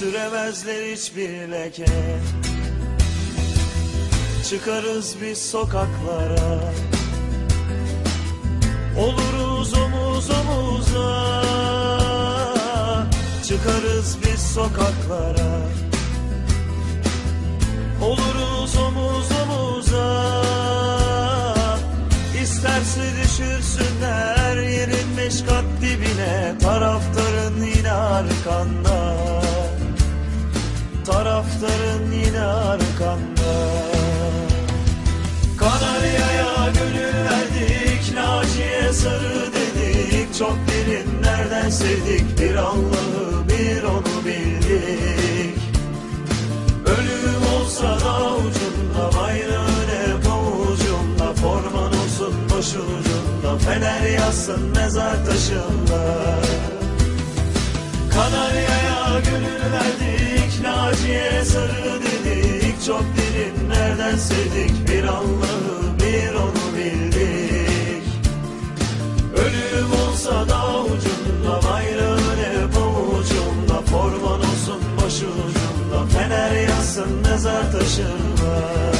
Süremezler hiçbir leke. Çıkarız biz sokaklara. Oluruz omuz omuza. Çıkarız biz sokaklara. Oluruz omuz omuza. İsterse düşürsünler yerin Taraftarın yine arkanda. Kanarya'ya gönül verdik Naciye sarı dedik. Çok derinlerden sevdik Bir Allah'ı bir onu bildik. Ölüm olsa da ucunda Bayrağın hep avucunda. Forman olsun başucunda Fener yazsın mezar taşında. Kanarya'ya gönül verdik Naciye sarı dedik Çok derinlerden sevdik? Bir Allah'ı bir onu bildik. Ölüm olsa da ucunda Bayrağın hep avucunda Forman olsun başucunda Fener yazsın mezar taşında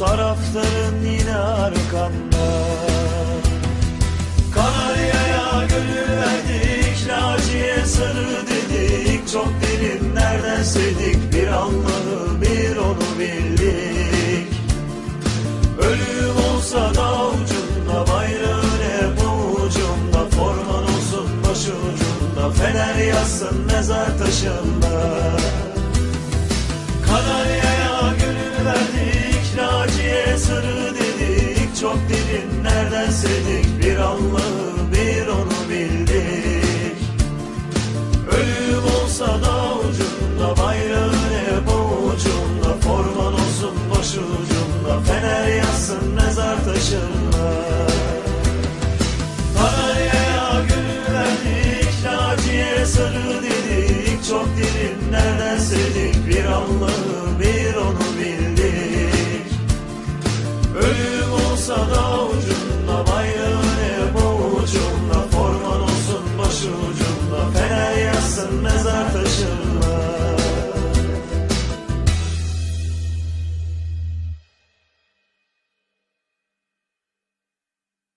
Taraftarın yine arkanda. Kanarya'ya gönül verdik Naciye sarı dedik. Çok derinlerden sevdik Bir Allah'ı bir onu bildik. Ölüm olsa da ucunda Bayrağın hep avucunda Forman olsun başucunda Fener yazsın mezar taşında as altas chamas.